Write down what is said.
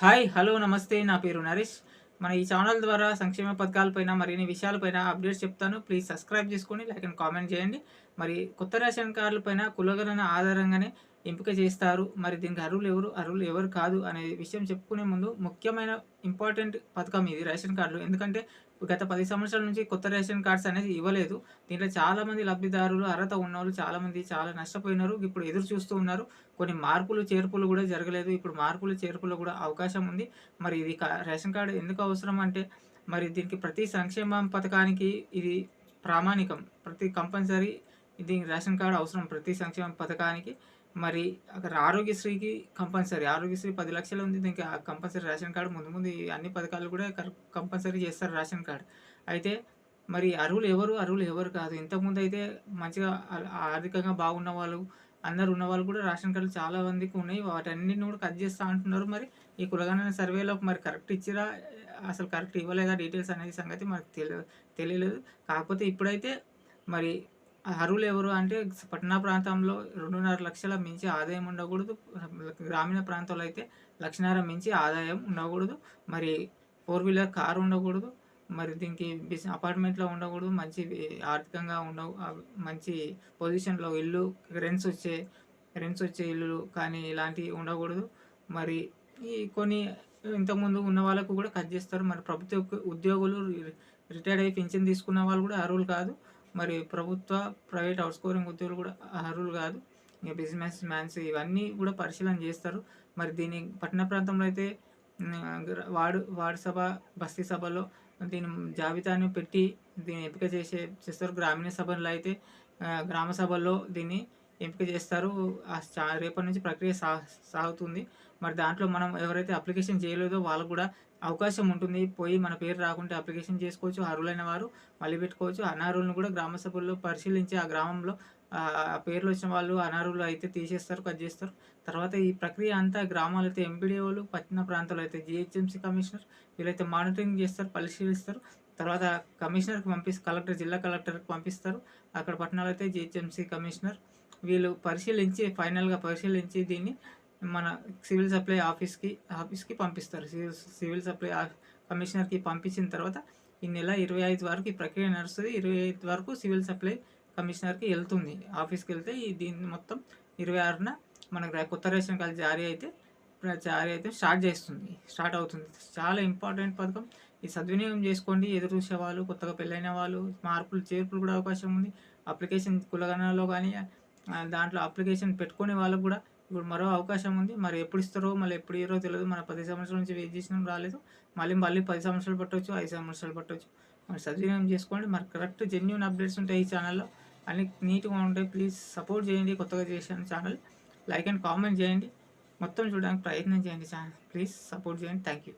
Hi hello నమస్తే నా పేరు నరేష్. మన ఈ ఛానల్ ద్వారా సంక్షేమ పథకాలపైన మరిన్ని విషయాలపైన అప్డేట్స్ చెప్తాను. ప్లీజ్ సబ్స్క్రైబ్ చేసుకోండి లైక్ అండ్ కామెంట్ చేయండి. మరి కొత్త రేషన్ కార్డులపైన కులగణన ఆధారంగానే ఎంపిక చేస్తారు. మరి దీనికి అర్హులు ఎవరు? అర్హులు ఎవరు కాదు అనే విషయం చెప్పుకునే ముందు ముఖ్యమైన ఇంపార్టెంట్ పథకం ఇది రేషన్ కార్డులు. ఎందుకంటే గత పది సంవత్సరాల నుంచి కొత్త రేషన్ కార్డ్స్ అనేది ఇవ్వలేదు. దీంట్లో చాలామంది లబ్ధిదారులు అర్హత ఉన్నవాళ్ళు చాలామంది చాలా నష్టపోయినారు. ఇప్పుడు ఎదురు చూస్తూ ఉన్నారు. కొన్ని మార్పులు చేర్పులు కూడా జరగలేదు. ఇప్పుడు మార్పులు చేర్పులు కూడా అవకాశం ఉంది. మరి ఇది కా- రేషన్ కార్డు ఎందుకు అవసరం అంటే మరి దీనికి ప్రతి సంక్షేమ పథకానికి ఇది ప్రామాణికం. ప్రతి కంపల్సరీ ఇది రేషన్ కార్డు అవసరం ప్రతి సంక్షేమ పథకానికి. మరి అక్కడ ఆరోగ్యశ్రీకి కంపల్సరీ ఆరోగ్యశ్రీ పది లక్షలు ఉంది దీనికి ఆ కంపల్సరీ రేషన్ కార్డు ముందు ముందు అన్ని పథకాలు కూడా కంపల్సరీ చేస్తారు రేషన్ కార్డు. అయితే మరి అర్హులు ఎవరు? అర్హులు ఎవరు కాదు. ఇంతకుముందు అయితే మంచిగా ఆర్థికంగా బాగున్న వాళ్ళు అందరు ఉన్న వాళ్ళు కూడా రేషన్ కార్డులు చాలా మందికి ఉన్నాయి. వాటన్నిటిని కూడా కట్ చేస్తా అంటున్నారు. మరి ఈ కులగణన సర్వేలో మరి కరెక్ట్ ఇచ్చిరా? అసలు కరెక్ట్ ఇవ్వలేదా? డీటెయిల్స్ అనేది సంగతి మనకు తెలియ తెలియలేదు. కాకపోతే ఇప్పుడైతే మరి అర్హులు ఎవరు అంటే పట్టణ ప్రాంతంలో రెండున్నర లక్షల మించి ఆదాయం ఉండకూడదు. గ్రామీణ ప్రాంతాల్లో అయితే లక్షన్నర మించి ఆదాయం ఉండకూడదు. మరి ఫోర్ వీలర్ కారు ఉండకూడదు. మరి దీనికి బిజినెస్ అపార్ట్మెంట్లో ఉండకూడదు. మంచి ఆర్థికంగా ఉండ మంచి పొజిషన్లో ఇల్లు రెంట్స్ వచ్చే రెంట్స్ వచ్చే ఇల్లు కానీ ఇలాంటివి ఉండకూడదు. మరి ఈ కొన్ని ఇంతకుముందు ఉన్న వాళ్ళకు కూడా కట్ చేస్తారు. మరి ప్రభుత్వ ఉద్యోగులు రిటైర్డ్ అయ్యి పింఛన్ తీసుకున్న వాళ్ళు కూడా అర్హులు కాదు. మరి ప్రభుత్వ ప్రైవేట్ అవుట్స్కోరింగ్ ఉద్యోగులు కూడా అర్హులు కాదు. ఇక బిజినెస్ మ్యాన్స్ ఇవన్నీ కూడా పరిశీలన చేస్తారు. మరి దీని పట్టణ ప్రాంతంలో అయితే వార్డు వార్డు సభ బస్తీ సభలో దీని జాబితాను పెట్టి దీన్ని ఎంపిక చేసే చేస్తారు. గ్రామీణ సభల్లో అయితే గ్రామ సభల్లో దీన్ని ఎంపిక చేస్తారు. ఆ చా- రేపటి నుంచి ప్రక్రియ సా సాగుతుంది. మరి దాంట్లో మనం ఎవరైతే అప్లికేషన్ చేయలేదో వాళ్ళకు కూడా అవకాశం ఉంటుంది. పోయి మన పేరు రాకుంటే అప్లికేషన్ చేసుకోవచ్చు. అర్హులైన వారు మళ్ళీ పెట్టుకోవచ్చు. అనర్హులను కూడా గ్రామ సభల్లో పరిశీలించి ఆ గ్రామంలో ఆ పేర్లు వచ్చిన వాళ్ళు అనర్హులు అయితే తీసేస్తారు కట్ చేస్తారు. తర్వాత ఈ ప్రక్రియ అంతా గ్రామాలు అయితే ఎంపీడీఓలు పట్టణ ప్రాంతాలు అయితే జిహెచ్ఎంసీ కమిషనర్ వీళ్ళైతే మానిటరింగ్ చేస్తారు పరిశీలిస్తారు. తర్వాత కమిషనర్కి పంపిస్తారు కలెక్టర్ జిల్లా కలెక్టర్కి పంపిస్తారు. అక్కడ పట్టణాలు అయితే జిహెచ్ఎంసీ కమిషనర్. వీళ్ళు పరిశీలించి ఫైనల్గా పరిశీలించి దీన్ని మన సివిల్ సప్లై ఆఫీస్కి ఆఫీస్కి పంపిస్తారు. సివిల్ సివిల్ సప్లై కమిషనర్కి పంపించిన తర్వాత ఈ నెల ఇరవై ఐదు వరకు ఈ ప్రక్రియ నడుస్తుంది. ఇరవై ఐదు వరకు సివిల్ సప్లై కమిషనర్కి వెళ్తుంది. ఆఫీస్కి వెళ్తే ఈ దీన్ని మొత్తం ఇరవై ఆరున మనకు కొత్త రేషన్ కార్డు జారీ అయితే ప్రచారి అయితే స్టార్ట్ చేస్తుంది. స్టార్ట్ అవుతుంది. చాలా ఇంపార్టెంట్ పథకం. ఈ సద్వినియోగం చేసుకోండి. ఎదురు చూసే వాళ్ళు కొత్తగా పెళ్ళైన వాళ్ళు మార్పులు చేర్పులు కూడా అవకాశం ఉంది. అప్లికేషన్ కులగణలో కానీ దాంట్లో అప్లికేషన్ పెట్టుకునే వాళ్ళకు కూడా ఇప్పుడు మరో అవకాశం ఉంది. మరి ఎప్పుడు ఇస్తారో మళ్ళీ ఎప్పుడు ఇయ్యారో తెలియదు. మన పది సంవత్సరాల నుంచి వెయిట్ చేసినాం రాలేదు. మళ్ళీ మళ్ళీ పది సంవత్సరాలు పట్టవచ్చు ఐదు సంవత్సరాలు పట్టవచ్చు మరి సద్వినియోగం చేసుకోండి. మరి కరెక్ట్ జెన్యున్ అప్డేట్స్ ఉంటాయి ఈ ఛానల్లో. అన్ని నీట్గా ఉంటాయి. ప్లీజ్ సపోర్ట్ చేయండి కొత్తగా చేసిన ఛానల్. లైక్ అండ్ కామెంట్ చేయండి. మొత్తం చూడడానికి ప్రయత్నం చేయండి ఛానల్. ప్లీజ్ సపోర్ట్ చేయండి. Thank you.